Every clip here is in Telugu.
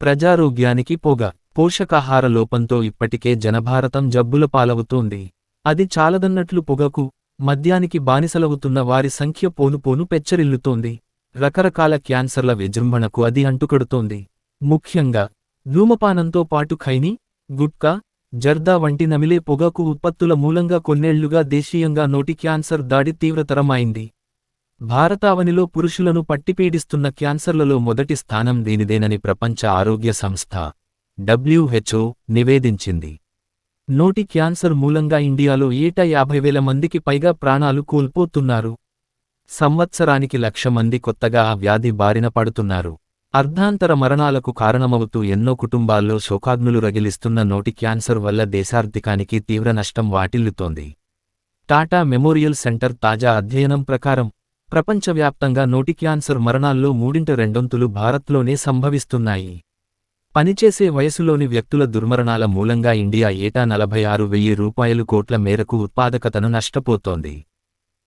ప్రజారోగ్యానికి పొగ పోషకాహార లోపంతో ఇప్పటికే జనభారతం జబ్బుల పాలవుతోంది అది చాలదన్నట్లు పొగకు మద్యానికి బానిసలవుతున్న వారి సంఖ్య పోనుపోను పెచ్చరిల్లుతోంది. రకరకాల క్యాన్సర్ల విజృంభణకు అది అంటుకడుతోంది. ముఖ్యంగా ధూమపానంతో పాటు ఖైనీ గుట్కా జర్దా వంటి నమిలే పొగాకు ఉత్పత్తుల మూలంగా కొన్నేళ్ళుగా దేశీయంగా నోటి క్యాన్సర్ దాడి తీవ్రతరమైంది. భారతావనిలో పురుషులను పట్టిపీడిస్తున్న క్యాన్సర్లలో మొదటి స్థానం దీనిదేనని ప్రపంచ ఆరోగ్య సంస్థ డబ్ల్యూహెచ్ఓ నివేదించింది. నోటి క్యాన్సర్ మూలంగా ఇండియాలో ఏటా యాభై వేల మందికి పైగా ప్రాణాలు కోల్పోతున్నారు. సంవత్సరానికి లక్ష మంది కొత్తగా ఆ వ్యాధి బారిన పడుతున్నారు. అర్ధాంతర మరణాలకు కారణమవుతూ ఎన్నో కుటుంబాల్లో శోకాగ్నులు రగిలిస్తున్న నోటి క్యాన్సర్ వల్ల దేశార్థికానికి తీవ్ర నష్టం వాటిల్లుతోంది. టాటా మెమోరియల్ సెంటర్ తాజా అధ్యయనం ప్రకారం ప్రపంచవ్యాప్తంగా నోటి క్యాన్సర్ మరణాల్లో మూడింట రెండొంతులు భారత్లోనే సంభవిస్తున్నాయి. పనిచేసే వయసులోని వ్యక్తుల దుర్మరణాల మూలంగా ఇండియా ఏటా నలభై ఆరు వెయ్యి రూపాయలు కోట్ల మేరకు ఉత్పాదకతను నష్టపోతోంది.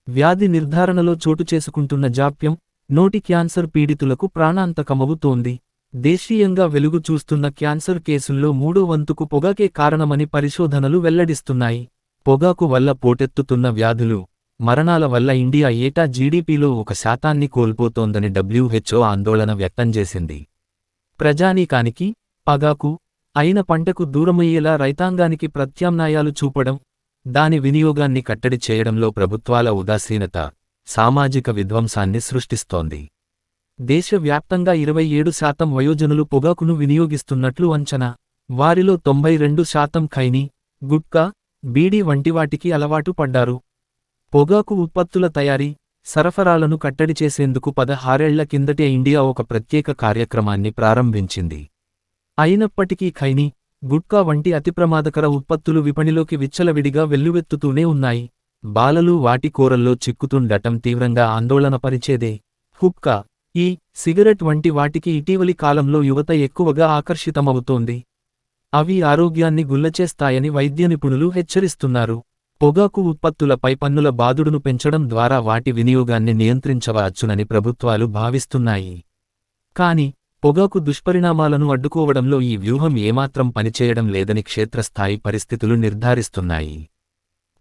వ్యాధి నిర్ధారణలో చోటు చేసుకుంటున్న జాప్యం నోటి క్యాన్సర్ పీడితులకు ప్రాణాంతకమవుతోంది. దేశీయంగా వెలుగు చూస్తున్న క్యాన్సర్ కేసుల్లో మూడో వంతుకు పొగాకే కారణమని పరిశోధనలు వెల్లడిస్తున్నాయి. పొగాకు వల్ల పోటెత్తుతున్న వ్యాధులు మరణాల వల్ల ఇండియా ఏటా జీడీపీలో ఒక శాతాన్ని కోల్పోతోందని డబ్ల్యూహెచ్ఓ ఆందోళన వ్యక్తం చేసింది. ప్రజానీకానికి పగాకు అయిన పంటకు దూరమయ్యేలా రైతాంగానికి ప్రత్యామ్నాయాలు చూపడం దాని వినియోగాన్ని కట్టడి చేయడంలో ప్రభుత్వాల ఉదాసీనత సామాజిక విధ్వంసాన్ని సృష్టిస్తోంది. దేశవ్యాప్తంగా ఇరవై ఏడు శాతం వయోజనులు పొగాకును వినియోగిస్తున్నట్లు అంచనా వారిలో తొంభై రెండు శాతం ఖైనీ గుట్కా బీడీ వంటివాటికి అలవాటు పడ్డారు. పొగాకు ఉత్పత్తుల తయారీ సరఫరాలను కట్టడి చేసేందుకు పదహారేళ్ళ కిందటే ఇండియా ఒక ప్రత్యేక కార్యక్రమాన్ని ప్రారంభించింది. అయినప్పటికీ ఖైని గుట్కా వంటి అతి ప్రమాదకర ఉత్పత్తులు విపణిలోకి విచ్చలవిడిగా వెల్లువెత్తుతూనే ఉన్నాయి. బాలలు వాటి కూరల్లో చిక్కుతుండటం తీవ్రంగా ఆందోళనపరిచేదే హుక్కా ఈ సిగరెట్ వంటి వాటికి ఇటీవలి కాలంలో యువత ఎక్కువగా ఆకర్షితమవుతోంది. అవి ఆరోగ్యాన్ని గుల్లచేస్తాయని వైద్య నిపుణులు హెచ్చరిస్తున్నారు. పొగాకు ఉత్పత్తులపై పన్నుల బాదుడును పెంచడం ద్వారా వాటి వినియోగాన్ని నియంత్రించవచ్చునని ప్రభుత్వాలు భావిస్తున్నాయి. కాని పొగాకు దుష్పరిణామాలను అడ్డుకోవడంలో ఈ వ్యూహం ఏమాత్రం పనిచేయడం లేదని క్షేత్రస్థాయి పరిస్థితులు నిర్ధారిస్తున్నాయి.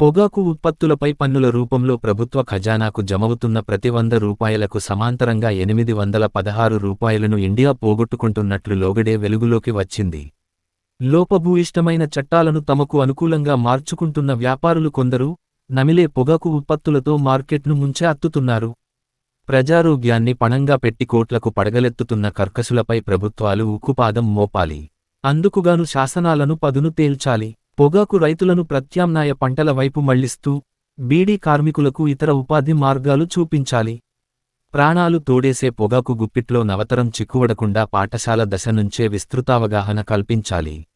పొగాకు ఉత్పత్తులపై పన్నుల రూపంలో ప్రభుత్వ ఖజానాకు జమవుతున్న ప్రతి వంద రూపాయలకు సమాంతరంగా ఎనిమిది వందల పదహారు రూపాయలను ఇండియా పోగొట్టుకుంటున్నట్లు లోగడే వెలుగులోకి వచ్చింది. లోపభూయిష్టమైన చట్టాలను తమకు అనుకూలంగా మార్చుకుంటున్న వ్యాపారులు కొందరు నమిలే పొగాకు ఉత్పత్తులతో మార్కెట్ను ముంచే అత్తుతున్నారు. ప్రజారోగ్యాన్ని పణంగా పెట్టి కోట్లకు పడగలెత్తుతున్న కర్కసులపై ప్రభుత్వాలు ఉక్కుపాదం మోపాలి. అందుకుగాను శాసనాలను పదును తేల్చాలి. పొగాకు రైతులను ప్రత్యామ్నాయ పంటల వైపు మళ్ళిస్తూ బీడీ కార్మికులకు ఇతర ఉపాధి మార్గాలు చూపించాలి. ప్రాణాలు తోడేసే పొగాకు గుప్పిట్లో నవతరం చిక్కువడకుండా పాఠశాల దశ నుంచే విస్తృతావగాహన కల్పించాలి.